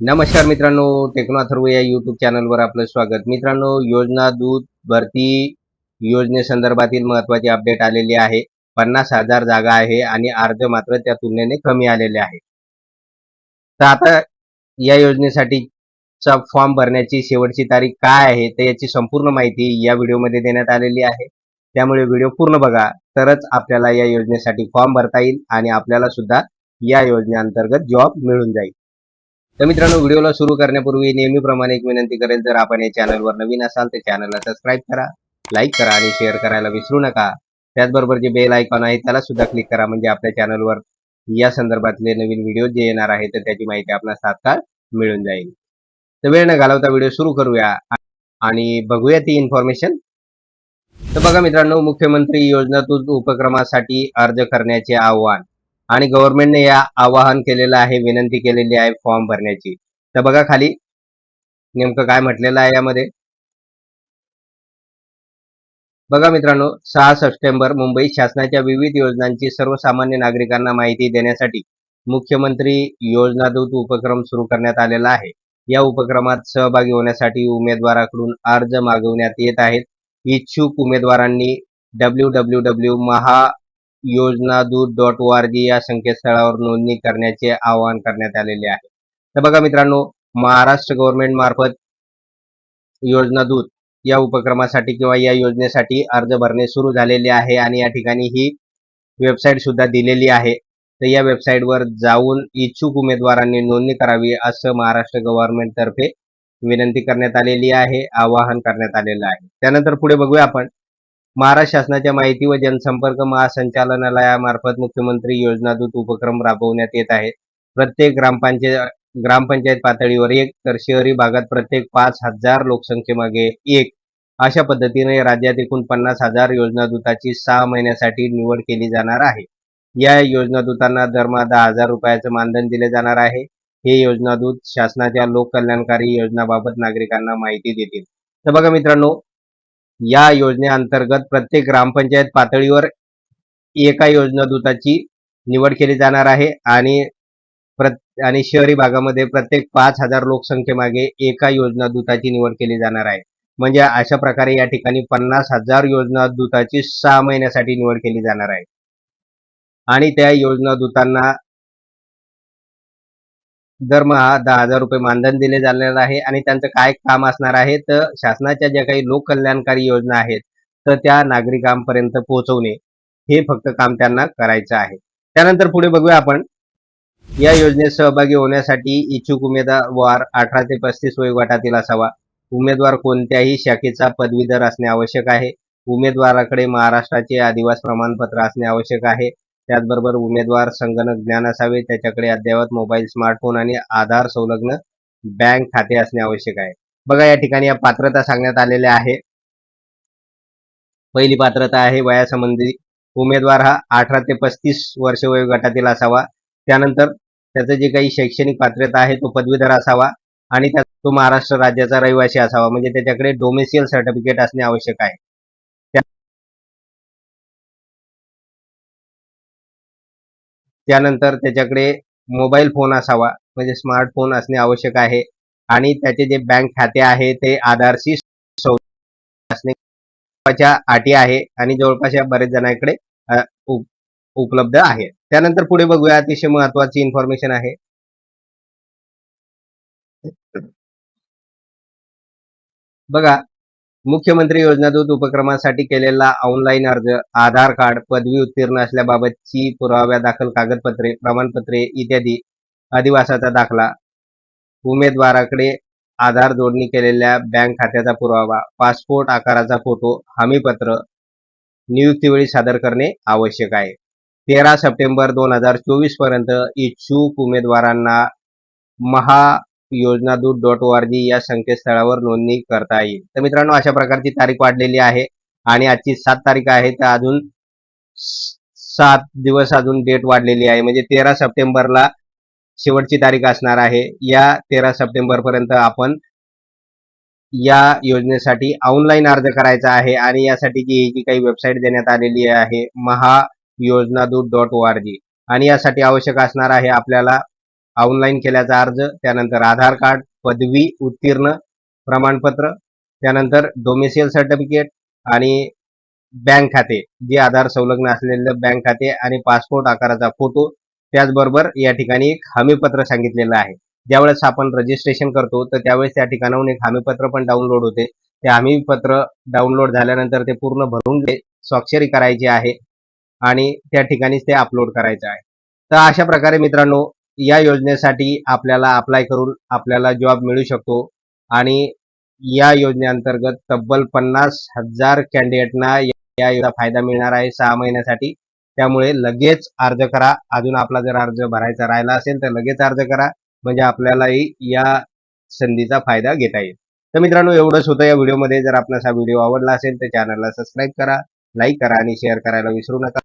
नमस्कार मित्रांनो टेक्नो अथर्व या युट्यूब चॅनलवर आपलं स्वागत. मित्रांनो योजना दूध भरती योजनेसंदर्भातील महत्वाची अपडेट आलेली आहे. पन्नास हजार जागा आहे आणि अर्ज मात्र त्या तुलनेने कमी आलेले आहे. तर आता या योजनेसाठीचा फॉर्म भरण्याची शेवटची तारीख काय आहे तर याची संपूर्ण माहिती या व्हिडिओमध्ये देण्यात आलेली आहे. त्यामुळे व्हिडिओ पूर्ण बघा तरच आपल्याला या योजनेसाठी फॉर्म भरता येईल आणि आपल्याला सुद्धा या योजनेअंतर्गत जॉब मिळून जाईल. तर मित्रांनो व्हिडिओला सुरू करण्यापूर्वी नेहमीप्रमाणे एक विनंती करेल जर आपण या चॅनलवर नवीन असाल तर चॅनलला सबस्क्राईब करा लाईक करा आणि शेअर करायला विसरू नका. त्याचबरोबर जे बेल आयकॉन आहे त्याला सुद्धा क्लिक करा. म्हणजे आपल्या चॅनलवर या संदर्भातले नवीन व्हिडिओ जे येणार आहे तर त्याची माहिती आपल्याला तात्काळ मिळून जाईल. तर वेळ न घालवता व्हिडिओ सुरू करूया आणि बघूया ती इन्फॉर्मेशन तर बघा मित्रांनो मुख्यमंत्री योजनातून उपक्रमासाठी अर्ज करण्याचे आव्हान. आणि गव्हर्नमेंटने या आवाहन केलेलं आहे विनंती केलेली आहे फॉर्म भरण्याची. तर बघा खाली नेमकं काय म्हटलेलं आहे यामध्ये. बघा मित्रांनो सहा सप्टेंबर मुंबई शासनाच्या विविध योजनांची सर्वसामान्य नागरिकांना माहिती देण्यासाठी मुख्यमंत्री योजनादूत उपक्रम सुरू करण्यात आलेला आहे. या उपक्रमात सहभागी होण्यासाठी उमेदवाराकडून अर्ज मागवण्यात येत आहेत. इच्छुक उमेदवारांनी W W W Maha Yojanadoot dot O R G या संकेतस्थळावर नोंदणी करण्याचे आवाहन करण्यात आलेले आहे. तर बघा मित्रांनो महाराष्ट्र गव्हर्नमेंट मार्फत योजनादूत या उपक्रमासाठी किंवा या योजनेसाठी अर्ज भरणे सुरू झालेले आहे आणि या ठिकाणी ही वेबसाईट सुद्धा दिलेली आहे. तर या वेबसाईटवर जाऊन इच्छुक उमेदवारांनी नोंदणी करावी असं महाराष्ट्र गव्हर्नमेंट तर्फे विनंती करण्यात आलेली आहे आवाहन करण्यात आलेलं आहे. त्यानंतर पुढे बघूया आपण. महाराष्ट्र शासनाच्या माहिती व जनसंपर्क महासंचालनालयामार्फत मुख्यमंत्री योजनादूत उपक्रम राबवण्यात येत आहे. प्रत्येक ग्रामपंचायत ग्रामपंचायत पातळीवर एक तर शहरी भागात प्रत्येक पाच हजार लोकसंख्येमागे एक. अशा पद्धतीने राज्यात एकूण पन्नास हजार योजनादूताची सहा महिन्यासाठी निवड केली जाणार आहे. या योजनादूतांना दरमहा दहा हजार रुपयाचं मानधन दिले जाणार आहे. हे योजनादूत शासनाच्या लोककल्याणकारी योजनाबाबत नागरिकांना माहिती देतील. तर बघा मित्रांनो या योजनेअंतर्गत प्रत्येक ग्रामपंचायत पातळीवर एका योजनादूताची निवड केली जाणार आहे आणि आणि शहरी भागामध्ये प्रत्येक पाच हजार लोकसंख्येमागे एका योजनादूताची निवड केली जाणार आहे. म्हणजे अशा प्रकारे या ठिकाणी पन्नास हजार योजनादूताची सहा महिन्यासाठी निवड केली जाणार आहे. आणि त्या योजनादूतांना दरमहा दहा हजार रुपये मानधन दिले जाणार आहे आणि त्यांचं काय काम असणार आहे तर शासनाच्या ज्या काही लोककल्याणकारी योजना आहेत तर त्या नागरिकांपर्यंत पोहोचवणे हे फक्त काम त्यांना करायचं आहे. त्यानंतर पुढे बघूया आपण. या योजनेत सहभागी होण्यासाठी इच्छुक उमेदवार अठरा ते पस्तीस वयोगटातील असावा. उमेदवार कोणत्याही शाखेचा पदवीधर असणे आवश्यक आहे. उमेदवाराकडे महाराष्ट्राचे आदिवास प्रमाणपत्र असणे आवश्यक आहे. त्याचबरोबर उमेदवार संगणक ज्ञान असावे त्याच्याकडे अद्ययावत मोबाईल स्मार्टफोन आणि आधार संलग्न बँक खाते असणे आवश्यक आहे. बघा या ठिकाणी या पात्रता सांगण्यात आलेल्या आहे. पहिली पात्रता आहे वयासंबंधी. उमेदवार हा अठरा ते पस्तीस वर्ष वयोगटातील असावा. त्यानंतर त्याचं जे काही शैक्षणिक पात्रता आहे तो पदवीधर असावा आणि त्या तो महाराष्ट्र राज्याचा रहिवासी असावा. म्हणजे त्याच्याकडे डोमेसियल सर्टिफिकेट असणे आवश्यक आहे. त्यानंतर त्याच्याकडे मोबाईल फोन असावा म्हणजे स्मार्टफोन असणे आवश्यक आहे. आणि त्याचे जे बँक खाते आहे ते आधारशी असणे अटी आहे आणि जवळपास या बरेच जणांकडे उपलब्ध आहे. त्यानंतर पुढे बघूया अतिशय महत्वाची इन्फॉर्मेशन आहे. बघा मुख्यमंत्री योजनादूत उपक्रमासाठी केलेला ऑनलाईन अर्ज आधार कार्ड पदवी उत्तीर्ण असल्याबाबतची पुराव्या दाखल कागदपत्रे प्रमाणपत्रे इत्यादी अधिवासाचा दाखला. उमेदवाराकडे आधार जोडणी केलेल्या बँक खात्याचा पुरावा पासपोर्ट आकाराचा फोटो हमीपत्र नियुक्तीवेळी सादर करणे आवश्यक आहे. तेरा सप्टेंबर दोन हजार चोवीसपर्यंत इच्छुक उमेदवारांना महा Yojanadoot dot O R G या संकेतस्थळावर नोंदणी करता येईल. तर मित्रांनो अशा प्रकारची तारीख वाढलेली आहे आणि आजची सात तारीख आहे तर अजून सात दिवस अजून डेट वाढलेली आहे. म्हणजे तेरा सप्टेंबरला शेवटची तारीख असणार आहे. या तेरा सप्टेंबर पर्यंत आपण या योजनेसाठी ऑनलाईन अर्ज करायचा आहे आणि यासाठी जी जी काही वेबसाईट देण्यात आलेली आहे महा योजनादूत डॉट ओ आर जी आणि यासाठी आवश्यक असणार आहे आपल्याला ऑनलाईन केल्याचा अर्ज त्यानंतर आधार कार्ड पदवी उत्तीर्ण प्रमाणपत्र त्यानंतर डोमेसियल सर्टिफिकेट आणि बँक खाते जे आधार संलग्न असलेलं बँक खाते आणि पासपोर्ट आकाराचा फोटो त्याचबरोबर या ठिकाणी एक हमीपत्र सांगितलेलं आहे. ज्यावेळेस आपण रजिस्ट्रेशन करतो तर त्यावेळेस त्या ठिकाणाहून एक हमीपत्र पण डाउनलोड होते. ते हमीपत्र डाउनलोड झाल्यानंतर ते पूर्ण भरून स्वाक्षरी करायची आहे आणि त्या ठिकाणीच ते अपलोड करायचं आहे. तर अशा प्रकारे मित्रांनो या योजनेसाठी आपल्याला अप्लाय करून आपल्याला जॉब मिळू शकतो. आणि या योजनेअंतर्गत तब्बल पन्नास हजार कॅन्डिडेटना या योजना फायदा मिळणार आहे सहा महिन्यासाठी. त्यामुळे लगेच अर्ज करा. अजून आपला जर अर्ज भरायचा राहिला असेल तर लगेच अर्ज करा. म्हणजे आपल्यालाही या संधीचा फायदा घेता येईल. तर मित्रांनो एवढंच होतं या व्हिडिओमध्ये जर आपणास हा व्हिडिओ आवडला असेल तर चॅनलला सबस्क्राईब करा लाईक करा आणि शेअर करायला विसरू नका.